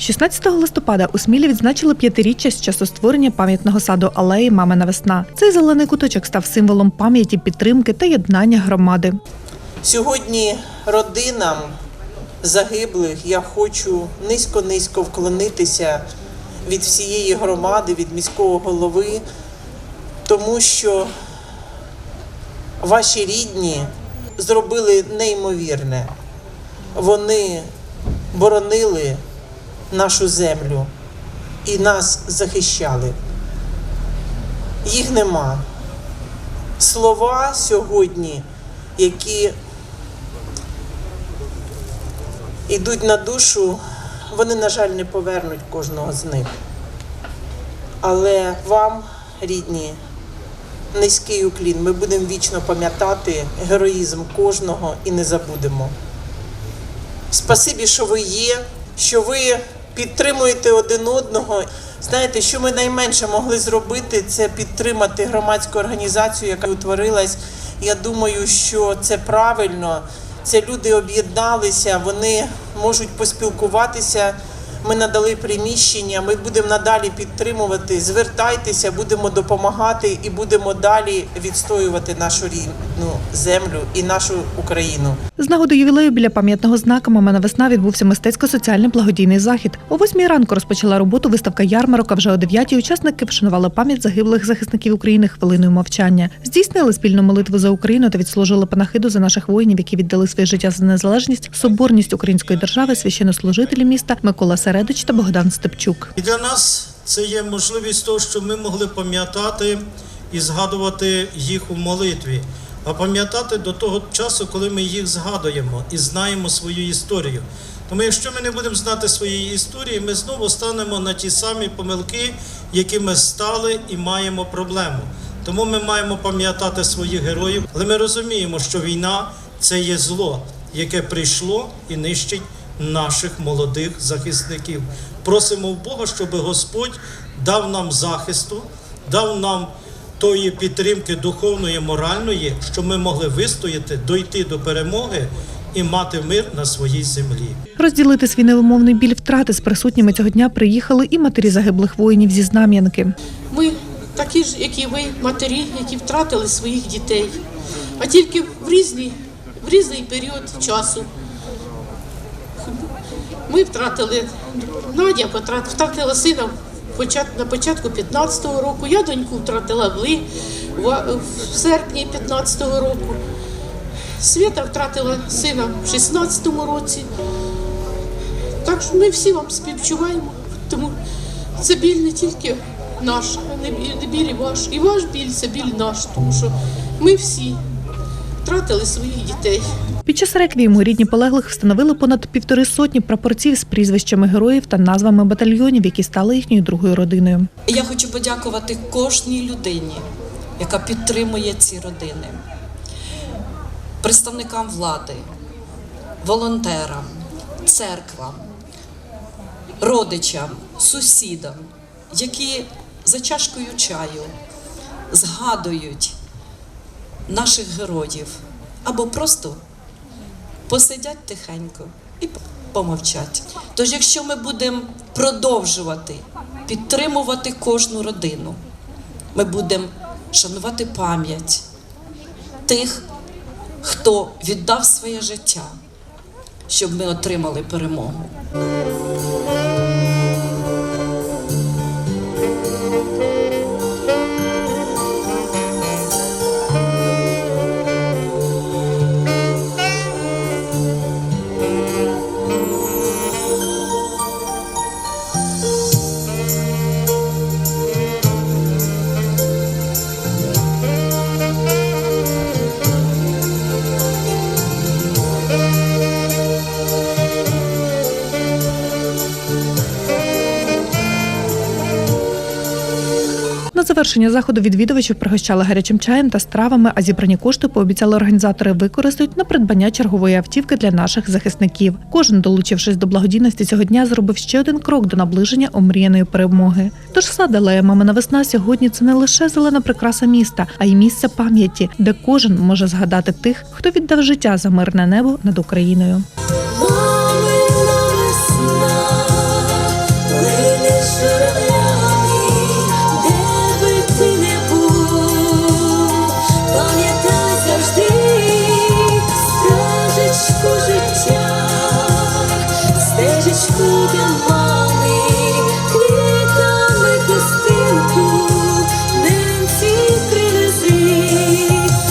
16 листопада у Смілі відзначили п'ятиріччя з часу створення пам'ятного саду алеї Мамина весна. Цей зелений куточок став символом пам'яті, підтримки та єднання громади. Сьогодні родинам загиблих я хочу низько-низько вклонитися від всієї громади, від міського голови, тому що ваші рідні зробили неймовірне. Вони боронили нашу землю і нас захищали. Їх нема. Слова сьогодні, які йдуть на душу, вони, на жаль, не повернуть кожного з них. Але вам, рідні, низький уклін. Ми будемо вічно пам'ятати героїзм кожного і не забудемо. Спасибі, що ви є, що ви підтримуєте один одного. Знаєте, що ми найменше могли зробити, це підтримати громадську організацію, яка утворилась. Я думаю, що це правильно. Це люди об'єдналися, вони можуть поспілкуватися. Ми надали приміщення, ми будемо надалі підтримувати. Звертайтеся, будемо допомагати і будемо далі відстоювати нашу рідну землю і нашу Україну. З нагоди ювілею біля пам'ятного знака Мамина весна відбувся мистецько-соціальний благодійний захід. О восьмій ранку розпочала роботу виставка ярмарок, а вже о дев'ятій учасники вшанували пам'ять загиблих захисників України хвилиною мовчання. Здійснили спільну молитву за Україну та відслужили панахиду за наших воїнів, які віддали своє життя за незалежність, соборність української держави, священнослужителі міста Микола Середич та Богдан Степчук. І для нас це є можливість того, що ми могли пам'ятати і згадувати їх у молитві, а пам'ятати до того часу, коли ми їх згадуємо і знаємо свою історію. Тому якщо ми не будемо знати своєї історії, ми знову станемо на ті самі помилки, які ми стали і маємо проблему. Тому ми маємо пам'ятати своїх героїв, але ми розуміємо, що війна це є зло, яке прийшло і нищить наших молодих захисників. Просимо в Бога, щоб Господь дав нам захисту, дав нам тої підтримки духовної, моральної, щоб ми могли вистояти, дойти до перемоги і мати мир на своїй землі. Розділити свій невимовний біль втрати з присутніми цього дня приїхали і матері загиблих воїнів зі Знам'янки. Ми такі ж, як і ви, матері, які втратили своїх дітей, а тільки в різний, в різний період часу. Ми втратили, Надя потрат- втратила сина на початку 15-го року, я доньку втратила в, ли- в, серпні 15-го року. Свята втратила сина в 16-му році. Так що ми всі вам співчуваємо, тому це біль не тільки наш, не біль, ваш. І ваш біль це біль наш, тому що ми всі втратили своїх дітей. Під час реквієму рідні полеглих встановили понад півтори сотні прапорців з прізвищами героїв та назвами батальйонів, які стали їхньою другою родиною. Я хочу подякувати кожній людині, яка підтримує ці родини, представникам влади, волонтерам, церквам, родичам, сусідам, які за чашкою чаю згадують наших героїв або просто посидять тихенько і помовчать. Тож, якщо ми будемо продовжувати підтримувати кожну родину, ми будемо шанувати пам'ять тих, хто віддав своє життя, щоб ми отримали перемогу. Завершення заходу відвідувачів пригощали гарячим чаєм та стравами, а зібрані кошти пообіцяли організатори використають на придбання чергової автівки для наших захисників. Кожен, долучившись до благодійності цього дня, зробив ще один крок до наближення омріяної перемоги. Тож сад Мамина весна сьогодні це не лише зелена прикраса міста, а й місце пам'яті, де кожен може згадати тих, хто віддав життя за мирне небо над Україною. 吹着那